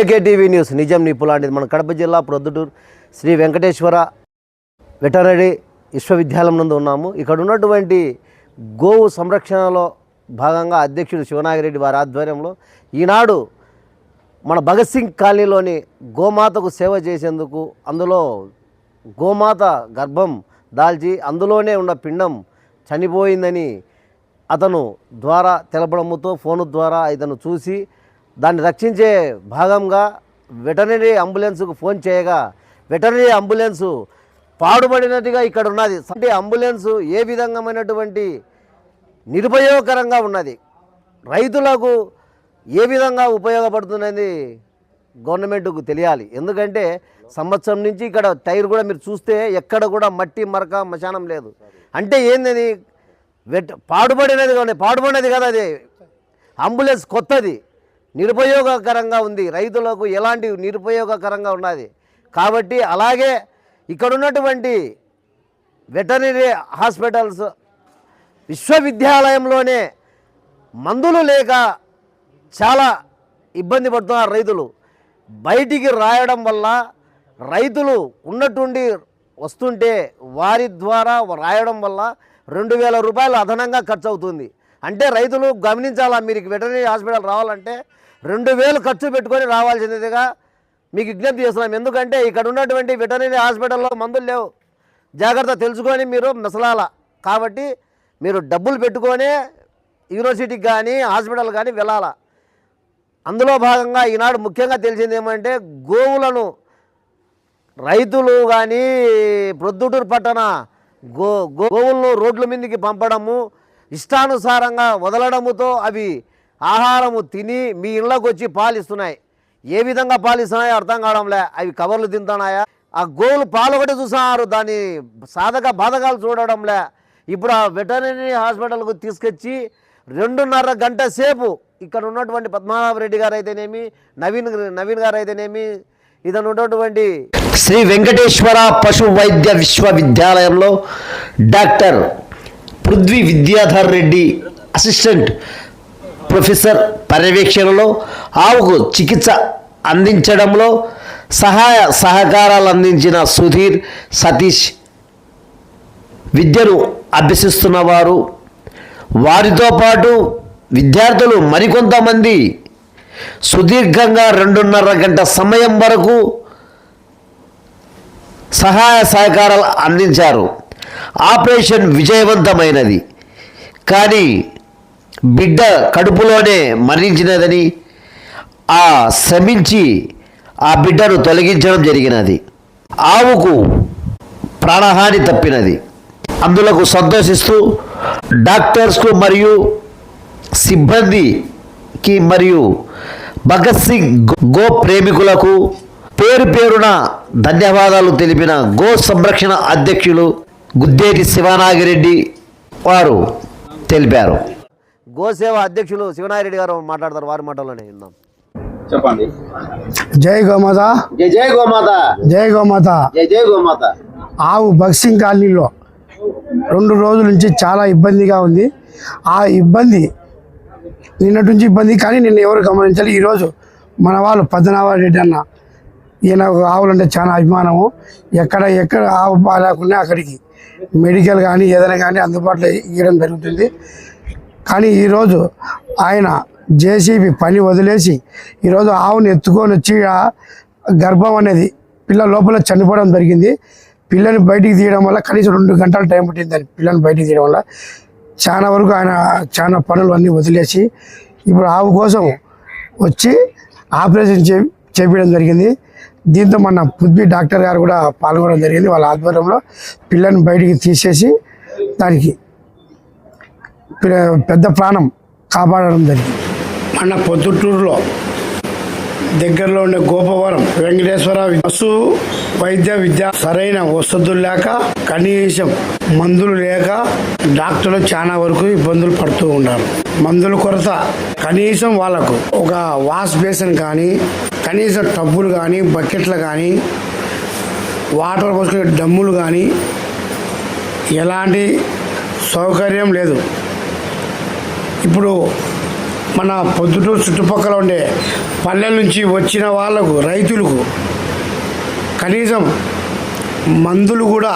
AKTV news. నిజం నిప్పులాంటిది మన కడప జిల్లా ప్రొద్దుటూరు శ్రీ వెంకటేశ్వర వెటనరీ విశ్వవిద్యాలయం నందు ఉన్నాము. ఇక్కడ ఉన్నటువంటి గోవు సంరక్షణలో భాగంగా అధ్యక్షుడు శివనాగిరెడ్డి వారి ఆధ్వర్యంలో ఈనాడు మన భగత్ సింగ్ కాలనీలోని గోమాతకు సేవ చేసేందుకు అందులో గోమాత గర్భం దాల్చి అందులోనే ఉన్న పిండం చనిపోయిందని అతను ద్వారా తెలపడంతో ఫోను ద్వారా ఇతను చూసి దాన్ని రక్షించే భాగంగా వెటనరీ అంబులెన్స్కు ఫోన్ చేయగా వెటనరీ అంబులెన్సు పాడుబడినట్టుగా ఇక్కడ ఉన్నది. అంటే అంబులెన్సు ఏ విధంగామైనటువంటి నిరుపయోగకరంగా ఉన్నది? రైతులకు ఏ విధంగా ఉపయోగపడుతున్నది గవర్నమెంట్కు తెలియాలి. ఎందుకంటే సంవత్సరం నుంచి ఇక్కడ టైర్ కూడా మీరు చూస్తే ఎక్కడ కూడా మట్టి మరక మశానం లేదు. అంటే ఏంది వెట్ పాడుబడినది కానీ పాడుబడినది కదా అది. అంబులెన్స్ కొత్తది. నిరుపయోగకరంగా ఉంది. రైతులకు ఎలాంటి నిరుపయోగకరంగా ఉన్నది? కాబట్టి అలాగే ఇక్కడ ఉన్నటువంటి వెటనరీ హాస్పిటల్స్ విశ్వవిద్యాలయంలోనే మందులు లేక చాలా ఇబ్బంది పడుతున్నారు రైతులు. బయటికి రాయడం వల్ల రైతులు ఉన్నట్టుండి వస్తుంటే వారి ద్వారా రాయడం వల్ల రెండు వేల రూపాయలు అదనంగా ఖర్చు అవుతుంది అంటే రైతులు గమనించాలా? మీరు వెటనరీ హాస్పిటల్ రావాలంటే రెండు వేలు ఖర్చు పెట్టుకొని రావాల్సిందిగా మీకు విజ్ఞప్తి చేస్తున్నాం. ఎందుకంటే ఇక్కడ ఉన్నటువంటి వెటర్నరీ హాస్పిటల్లో మందులు లేవు. జాగ్రత్త తెలుసుకొని మీరు మెసలాల. కాబట్టి మీరు డబ్బులు పెట్టుకొనే యూనివర్సిటీకి కానీ హాస్పిటల్ కానీ వెళ్ళాల. అందులో భాగంగా ఈనాడు ముఖ్యంగా తెలిసింది ఏమంటే గోవులను రైతులు కానీ ప్రొద్దుటూరు పట్టణ గో గోవులను రోడ్ల మీదకి పంపడము ఇష్టానుసారంగా వదలడముతో అవి ఆహారము తిని మీ ఇళ్ళకు వచ్చి పాలిస్తున్నాయి. ఏ విధంగా పాలిస్తున్నాయో అర్థం కావడంలే. అవి కవర్లు తింటున్నాయా? ఆ గోవులు పాలు ఒకటి చూస్తున్నారు. దాని సాధక బాధకాలు చూడడంలే. ఇప్పుడు ఆ వెటనరీ హాస్పిటల్కు తీసుకొచ్చి రెండున్నర గంట సేపు ఇక్కడ ఉన్నటువంటి పద్మనాభరెడ్డి గారు అయితేనేమి నవీన్ నవీన్ గారు అయితేనేమి ఇతను ఉన్నటువంటి శ్రీ వెంకటేశ్వర పశు వైద్య విశ్వవిద్యాలయంలో doctor Prithvi Vidyadhar Reddy assistant professor పర్యవేక్షణలో ఆవుకు చికిత్స అందించడంలో సహాయ సహకారాలు అందించిన సుధీర్ సతీష్ విద్యను అభ్యసిస్తున్నవారు. వారితో పాటు విద్యార్థులు మరికొంతమంది. సుదీర్ఘంగా రెండున్నర గంట సమయం వరకు సహాయ సహకారాలు అందించారు. ఆపరేషన్ విజయవంతమైనది. కానీ బిడ్డ కడుపులోనే మరణించినదని ఆ శ్రమించి ఆ బిడ్డను తొలగించడం జరిగినది. ఆవుకు ప్రాణహాని తప్పినది. అందులకు సంతోషిస్తూ డాక్టర్స్కు మరియు సిబ్బందికి మరియు భగత్ సింగ్ గో ప్రేమికులకు పేరు పేరున ధన్యవాదాలు తెలిపిన గో సంరక్షణ అధ్యక్షులు గుద్దేటి శివనాగిరెడ్డి వారు తెలిపారు. గోసేవ అధ్యక్షులు శివనాగిరెడ్డి గారు మాట్లాడతారు. వారి మాటల్లోనే విందాం. చెప్పండి. జై గోమాత. జై జై గోమాత. జై గోమాత. జై జై గోమాత. ఆవు బక్సింగ్ కాలనీలో రెండు రోజుల నుంచి చాలా ఇబ్బందిగా ఉంది. ఆ ఇబ్బంది నిన్నటి నుంచి ఇబ్బంది కానీ నిన్న ఎవరు గమనించాలి ఈరోజు మన వాళ్ళు పద్మనాభ రెడ్డి అన్న ఈయన ఆవులంటే చాలా అభిమానము. ఎక్కడ ఎక్కడ ఆవు బాగాలేకుండా అక్కడికి మెడికల్ కానీ ఏదైనా కానీ అందుబాటులో ఇవ్వడం జరుగుతుంది. కానీ ఈరోజు ఆయన జేసీబీ పని వదిలేసి ఈరోజు ఆవుని ఎత్తుకొని వచ్చి గర్భం అనేది పిల్ల లోపల చనిపోవడం జరిగింది. పిల్లని బయటికి తీయడం వల్ల కనీసం రెండు గంటల టైం పట్టింది దాన్ని పిల్లని బయటికి తీయడం వల్ల చాలా వరకు ఆయన చాలా పనులు అన్నీ వదిలేసి ఇప్పుడు ఆవు కోసం వచ్చి ఆపరేషన్ చే చేపించడం జరిగింది. దీంతో మన పుద్బి డాక్టర్ గారు కూడా పాల్గొనడం జరిగింది. వాళ్ళ ఆధ్వర్యంలో పిల్లని బయటికి తీసేసి దానికి పెద్ద ప్రాణం కాపాడడం జరిగింది. మన పొద్దుటూరులో దగ్గరలో ఉండే గోపవరం వెంకటేశ్వర బస్సు వైద్య విద్య సరైన వసతులు లేక కనీసం మందులు లేక డాక్టర్లు చాలా వరకు ఇబ్బందులు పడుతూ ఉన్నారు. మందుల కొరత కనీసం వాళ్ళకు ఒక వాష్ బేసిన్ కానీ కనీసం టబ్బులు కానీ బకెట్లు కానీ వాటర్ పోసుకునే డమ్ములు కానీ ఎలాంటి సౌకర్యం లేదు. ఇప్పుడు మన పొద్దుటూరు చుట్టుపక్కల ఉండే పల్లెల నుంచి వచ్చిన వాళ్ళకు రైతులకు కనీసం మందులు కూడా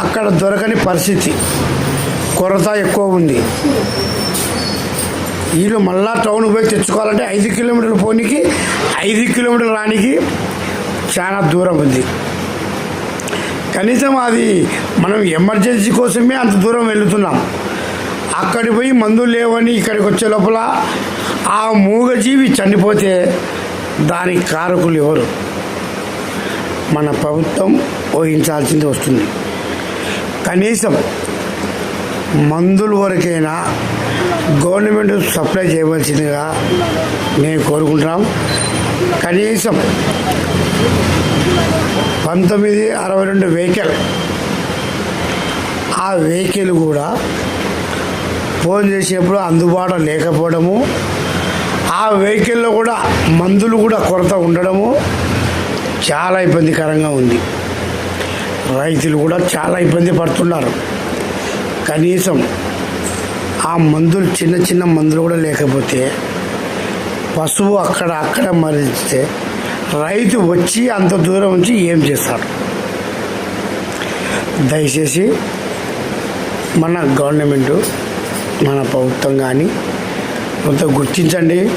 అక్కడ దొరకని పరిస్థితి. కొరత ఎక్కువ ఉంది. వీళ్ళు మళ్ళా టౌన్ పోయి తెచ్చుకోవాలంటే ఐదు కిలోమీటర్లు పోనీకి ఐదు కిలోమీటర్లు రానికి చాలా దూరం ఉంది. కనీసం అది మనం ఎమర్జెన్సీ కోసమే అంత దూరం వెళుతున్నాం. అక్కడి పోయి మందులు లేవని ఇక్కడికి వచ్చే లోపల ఆ మూగజీవి చనిపోతే దానికి కారకులు ఎవరు? మన ప్రభుత్వం ఊహించాల్సింది వస్తుంది. కనీసం మందుల వరకైనా గవర్నమెంట్ సప్లై చేయవలసిందిగా మేము కోరుకుంటున్నాం. కనీసం పంతొమ్మిది అరవై రెండు వెహికల్ ఆ వెహికల్ కూడా ఫోన్ చేసినప్పుడు అందుబాటులో లేకపోవడము ఆ వెహికల్లో కూడా మందులు కూడా కొరత ఉండడము చాలా ఇబ్బందికరంగా ఉంది. రైతులు కూడా చాలా ఇబ్బంది పడుతున్నారు. కనీసం ఆ మందులు చిన్న చిన్న మందులు కూడా లేకపోతే పశువు అక్కడ అక్కడ మరిస్తే రైతు వచ్చి అంత దూరం నుంచి ఏం చేస్తారు? దయచేసి మన గవర్నమెంటు మన ప్రభుత్వం కానీ. కొంత గుర్తించండి.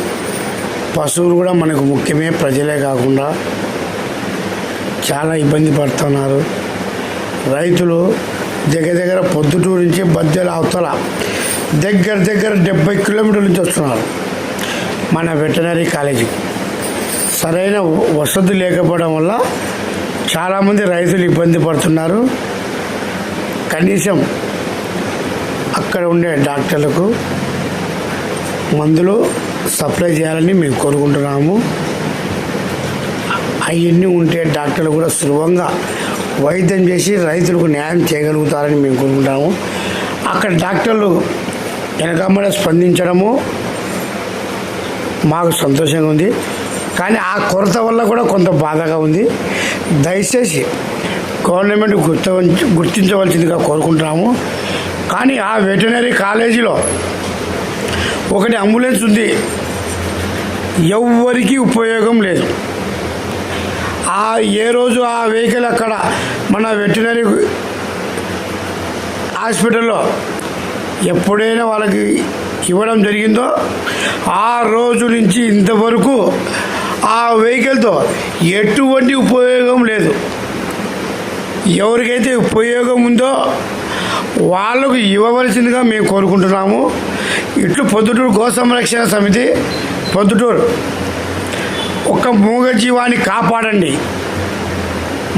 పశువులు కూడా మనకు ముఖ్యమే ప్రజలే కాకుండా. చాలా ఇబ్బంది పడుతున్నారు. రైతులు దగ్గర దగ్గర పొద్దుటూరు నుంచి బద్దెల అవతల దగ్గర దగ్గర డెబ్బై కిలోమీటర్ల నుంచి వస్తున్నారు. మన వెటనరీ కాలేజీ. సరైన వసతి లేకపోవడం వల్ల చాలామంది రైతులు ఇబ్బంది పడుతున్నారు. కనీసం అక్కడ ఉండే డాక్టర్లకు మందులు సప్లై చేయాలని మేము కోరుకుంటున్నాము. అవన్నీ ఉంటే డాక్టర్లు కూడా సులభంగా వైద్యం చేసి రైతులకు న్యాయం చేయగలుగుతారని మేము కోరుకుంటాము అక్కడ డాక్టర్లు వెనకమ్మడే స్పందించడము మాకు సంతోషంగా ఉంది. కానీ ఆ కొరత వల్ల కూడా కొంత బాధగా ఉంది. దయచేసి గవర్నమెంట్ గుర్త గుర్తించవలసిందిగా కోరుకుంటున్నాము. కానీ ఆ వెటనరీ కాలేజీలో ఒకటి అంబులెన్స్ ఉంది. ఎవ్వరికీ ఉపయోగం లేదు. ఆ ఏ రోజు ఆ వెహికల్ అక్కడ మన వెటనరీ హాస్పిటల్లో ఎప్పుడైనా వాళ్ళకి ఇవ్వడం జరిగిందో ఆ రోజు నుంచి ఇంతవరకు ఆ వెహికల్తో ఎటువంటి ఉపయోగం లేదు. ఎవరికైతే ఉపయోగం ఉందో వాళ్ళకు ఇవ్వవలసిందిగా మేము కోరుకుంటున్నాము. ఇట్లు పొద్దుటూరు గో సంరక్షణ సమితి పొద్దుటూరు ఒక మూగజీవాన్ని కాపాడండి.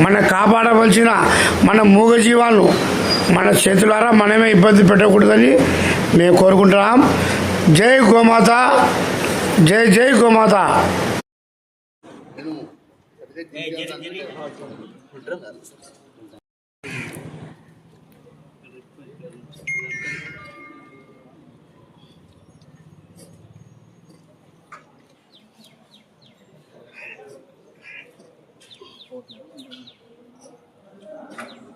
మన కాపాడవలసిన మన మూగజీవాలను మన చేతులారా మనమే ఇబ్బంది పెట్టకూడదని మేము కోరుకుంటున్నాం. జై గోమాత జై జై గోమాత.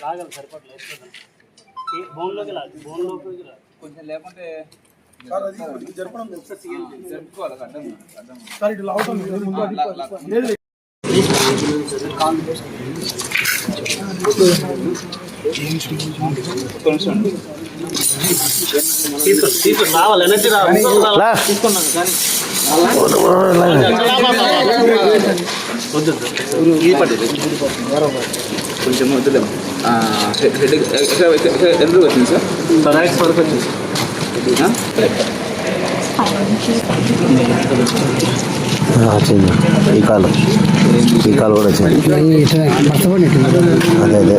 లాగాలి సరిపడలేదు బోన్లోకి లాగు బోన్లోకి లాగు కొంచెం లేకుంటే రావాలి ఎనర్జీ రావాలి. తీసుకున్నాను కానీ వద్దు కొంచెం వద్దులే. హెడ్ ఎందుకు వచ్చింది సార్? రైట్ వరకు వచ్చేసి. ఆ? వచ్చింది. ఈ కాలు. ఈ కాలు కూడా వచ్చింది. అదే అదే.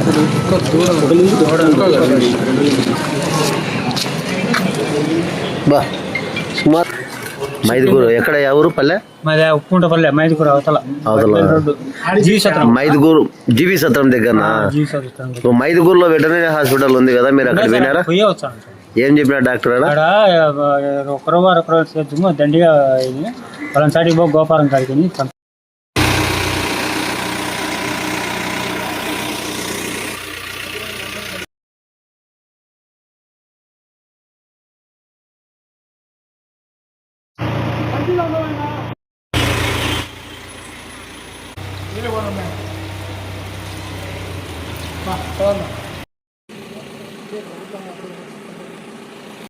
బా. మైదుగూరు. ఎక్కడ ఎవరు పల్లె? మాది ఉప్పుకుంటపల్లె మైదుకూరు అవతల. అవతల. మైదుగూరు. జీవి సత్రం దగ్గరనా? సో మైదుగూరులో వెటనరీ హాస్పిటల్ ఉంది కదా మీరు అక్కడ వినారా ఏం చెప్పిన డాక్టర్ ఒకరో ఒకరో దండిగా వాళ్ళని సాటికి పో గోపాలం కాడికి ഇതിൽ കൊണ്ടുവന്നേ ആ